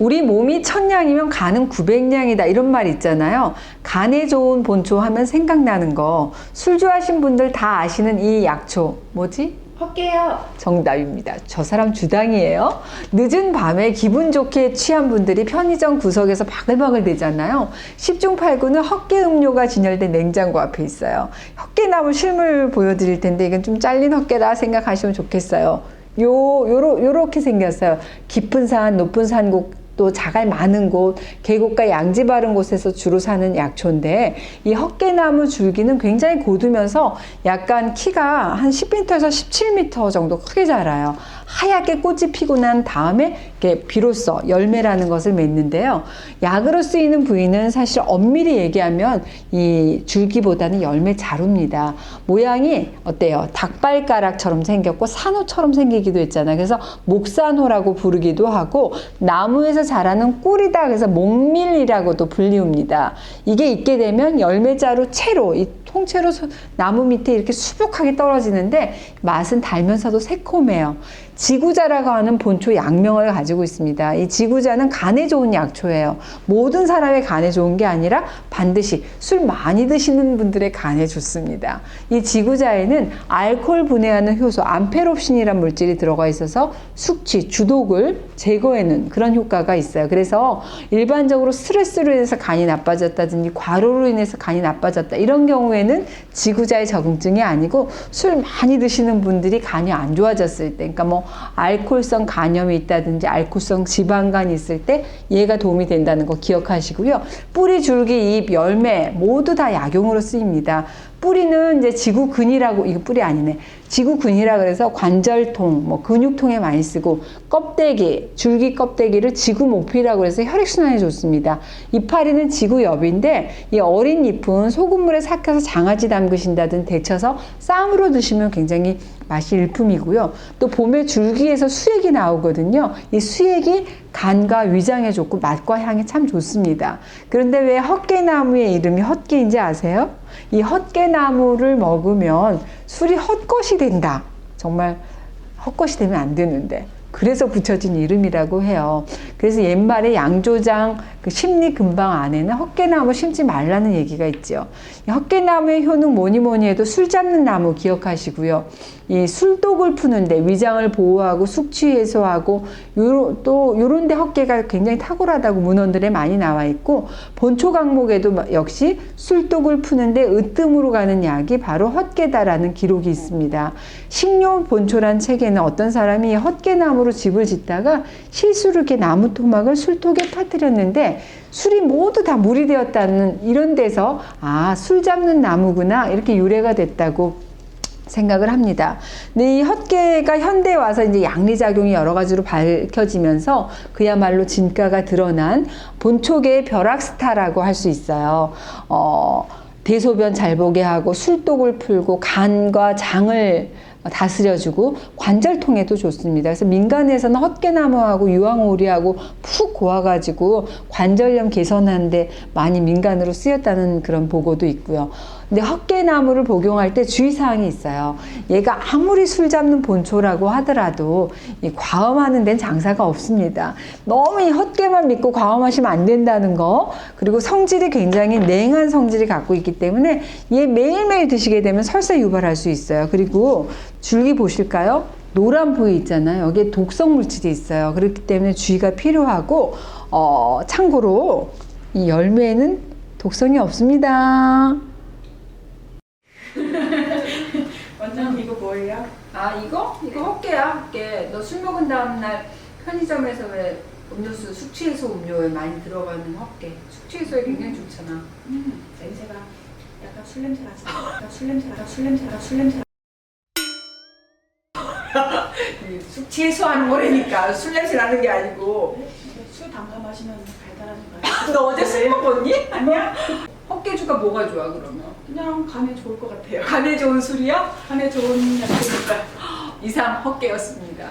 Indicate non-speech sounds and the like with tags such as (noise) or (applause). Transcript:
우리 몸이 천냥이면 간은 900냥이다 이런 말 있잖아요. 간에 좋은 본초 하면 생각나는 거. 술 좋아하신 분들 다 아시는 이 약초 뭐지? 헛개요. 정답입니다. 저 사람 주당이에요. 늦은 밤에 기분 좋게 취한 분들이 편의점 구석에서 바글바글 대잖아요. 10중 8구는 헛개 음료가 진열된 냉장고 앞에 있어요. 헛개나무 실물 보여드릴 텐데 이건 좀 잘린 헛개다 생각하시면 좋겠어요. 요, 요로, 요렇게 생겼어요. 깊은 산, 높은 산곡, 또 자갈 많은 곳, 계곡과 양지 바른 곳에서 주로 사는 약초인데 이 헛개나무 줄기는 굉장히 고두면서 약간 키가 한 10m에서 17m 정도 크게 자라요. 하얗게 꽃이 피고 난 다음에 이렇게 비로소 열매라는 것을 맺는데요. 약으로 쓰이는 부위는 사실 엄밀히 얘기하면 이 줄기보다는 열매 자루입니다. 모양이 어때요? 닭발가락처럼 생겼고 산호처럼 생기기도 했잖아요. 그래서 목산호라고 부르기도 하고 나무에서 자라는 꿀이다. 그래서 목밀이라고도 불리웁니다. 이게 있게 되면 열매자루 채로 이 통째로 소- 나무 밑에 이렇게 수북하게 떨어지는데 맛은 달면서도 새콤해요. 지구자라고 하는 본초 약명을 가지고 있습니다. 이 지구자는 간에 좋은 약초예요. 모든 사람의 간에 좋은 게 아니라 반드시 술 많이 드시는 분들의 간에 좋습니다. 이 지구자에는 알코올 분해하는 효소 암페롭신이라는 물질이 들어가 있어서 숙취, 주독을 제거하는 그런 효과가 있어요. 그래서 일반적으로 스트레스로 인해서 간이 나빠졌다든지 과로로 인해서 간이 나빠졌다 이런 경우에 는 지구자의 적응증이 아니고 술 많이 드시는 분들이 간이 안 좋아졌을 때, 그러니까 뭐 알코올성 간염이 있다든지 알코올성 지방간이 있을 때 얘가 도움이 된다는 거 기억하시고요. 뿌리, 줄기, 잎, 열매 모두 다 약용으로 쓰입니다. 뿌리는 이제 지구근이라고 이거 뿌리 아니네. 지구근이라 그래서 관절통, 뭐 근육통에 많이 쓰고 껍데기, 줄기 껍데기를 지구모피라고 해서 혈액순환에 좋습니다. 이파리는 지구엽인데 이 어린 잎은 소금물에 삭혀서 장아찌 담그신다든 데쳐서 쌈으로 드시면 굉장히 맛이 일품이고요. 또 봄에 줄기에서 수액이 나오거든요. 이 수액이 간과 위장에 좋고 맛과 향이 참 좋습니다. 그런데 왜 헛개나무의 이름이 헛개인지 아세요? 이 헛개나무를 먹으면 술이 헛것이 된다. 정말 헛것이 되면 안 되는데. 그래서 붙여진 이름이라고 해요. 그래서 옛말에 양조장 그 심리 근방 안에는 헛개나무 심지 말라는 얘기가 있죠. 이 헛개나무의 효능 뭐니 뭐니 해도 술 잡는 나무 기억하시고요. 이 술독을 푸는데 위장을 보호하고 숙취 해소하고 요런 또 요런데 헛개가 굉장히 탁월하다고 문헌들에 많이 나와 있고 본초 강목에도 역시 술독을 푸는데 으뜸으로 가는 약이 바로 헛개다라는 기록이 있습니다. 식료 본초란 책에는 어떤 사람이 헛개나무 로 집을 짓다가 실수로 이렇게 나무 토막을 술독에 퍼뜨렸는데 술이 모두 다 물이 되었다는 이런 데서 아 술 잡는 나무구나 이렇게 유래가 됐다고 생각을 합니다. 근데 이 헛개가 현대에 와서 이제 양리작용이 여러 가지로 밝혀지면서 그야말로 진가가 드러난 본초계의 벼락스타라고 할 수 있어요. 어, 대소변 잘 보게 하고 술독을 풀고 간과 장을 다스려주고 관절통에도 좋습니다. 그래서 민간에서는 헛개나무하고 유황오리하고 푹 고아가지고 관절염 개선하는데 많이 민간으로 쓰였다는 그런 보고도 있고요. 근데 헛개나무를 복용할 때 주의사항이 있어요. 얘가 아무리 술 잡는 본초라고 하더라도 이 과음하는 데는 장사가 없습니다. 너무 이 헛개만 믿고 과음하시면 안 된다는 거. 그리고 성질이 굉장히 냉한 성질이 갖고 있기 때문에 얘 매일매일 드시게 되면 설사 유발할 수 있어요. 그리고 줄기 보실까요? 노란 부위 있잖아요. 여기에 독성 물질이 있어요. 그렇기 때문에 주의가 필요하고, 어, 참고로 이 열매에는 독성이 없습니다. 원장님 이거 뭐예요? 아 이거? 이거 헛개야 헛개 너술 먹은 다음날 편의점에서 왜 음료수 숙취해소 음료에 많이 들어가는 헛개 숙취해소에 굉장히 좋잖아 음 냄새가 약간 술 냄새 나지. 약간 술 냄새 나. 술 냄새 나. 술 냄새 나. 이 숙취해소하는 거라니까 술 냄새 나는 게 아니고 술 담가 마시면 달달하지 마요. (laughs) 너 어제 술 먹었니? 아니야? (laughs) 헛개주가 뭐가 좋아 그러면? 그냥 간에 좋을 것 같아요. 간에 좋은 술이야? 간에 좋은 약이니까. 이상 헛개였습니다